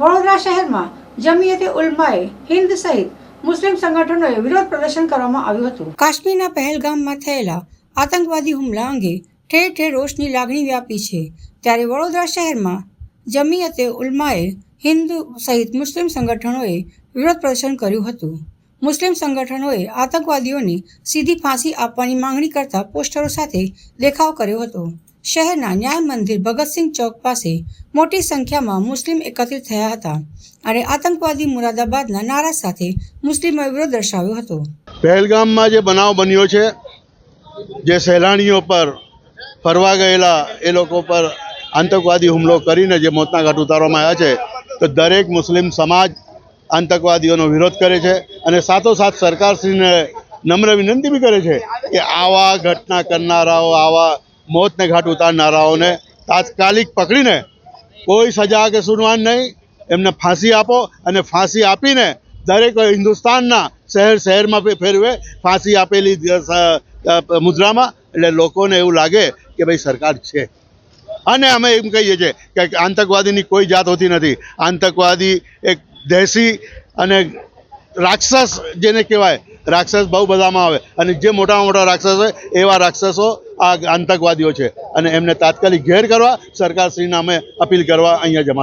વડોદરા શહેરમાં જમિયતે ઉલમાએ હિન્દ સહિત મુસ્લિમ સંગઠનોએ વિરોધ પ્રદર્શન કરવામાં આવ્યું હતું. કાશ્મીરના પહેલગામમાં થયેલા આતંકવાદી હુમલા અંગે ઠેર ઠેર રોષની લાગણી વ્યાપી છે. ત્યારે વડોદરા શહેરમાં જમિયતે ઉલમાએ હિન્દુ સહિત મુસ્લિમ સંગઠનોએ વિરોધ પ્રદર્શન કર્યું હતું. મુસ્લિમ સંગઠનોએ આતંકવાદીઓને સીધી ફાંસી આપવાની માંગણી કરતા પોસ્ટરો સાથે દેખાવ કર્યો હતો. શહેરના ન્યાય મંદિર ભગતસિંહ ચોક પાસે મોટી સંખ્યામાં મુસ્લિમ એકત્રિત થયા હતા અને આતંકવાદી મુરાદાબાદના નારા સાથે મુસ્લિમોએ વિરોધ દર્શાવ્યો હતો. પહેલગામમાં જે બનાવ બન્યો છે, જે સહેલાણીઓ પર ફરવા ગયેલા એ લોકો પર આતંકવાદી હુમલો કરીને જે મોતના ઘાટ ઉતારવામાં આવ્યા છે, તો દરેક મુસ્લિમ સમાજ આતંકવાદીઓનો વિરોધ કરે છે અને સાથોસાથ સરકારશ્રીને નમ્ર વિનંતી બી કરે છે કે આવા ઘટના કરનારાઓ, આવા મોતને ઘાટ ઉતારનારાઓને તાત્કાલિક પકડીને કોઈ સજા કે સુનવાન નહીં, એમને ફાંસી આપો અને ફાંસી આપીને દરેક હિન્દુસ્તાનના શહેર શહેરમાં ફેરવે ફાંસી આપેલી મુદ્રામાં. એટલે લોકોને એવું લાગે કે ભાઈ સરકાર છે. અને અમે એમ કહીએ છીએ કે આતંકવાદીની કોઈ જાત હોતી નથી. આતંકવાદી એક દેશી અને રાક્ષસ જેને કહેવાય રાક્ષસ બહુ બધામાં આવે. અને જે મોટામાં મોટા રાક્ષસ હોય, એવા રાક્ષસો આ આતંકવાદીઓ છે. અને એમને તાત્કાલિક ઘેર કરવા સરકારશ્રીને અમે અપીલ કરવા અહીંયા જમા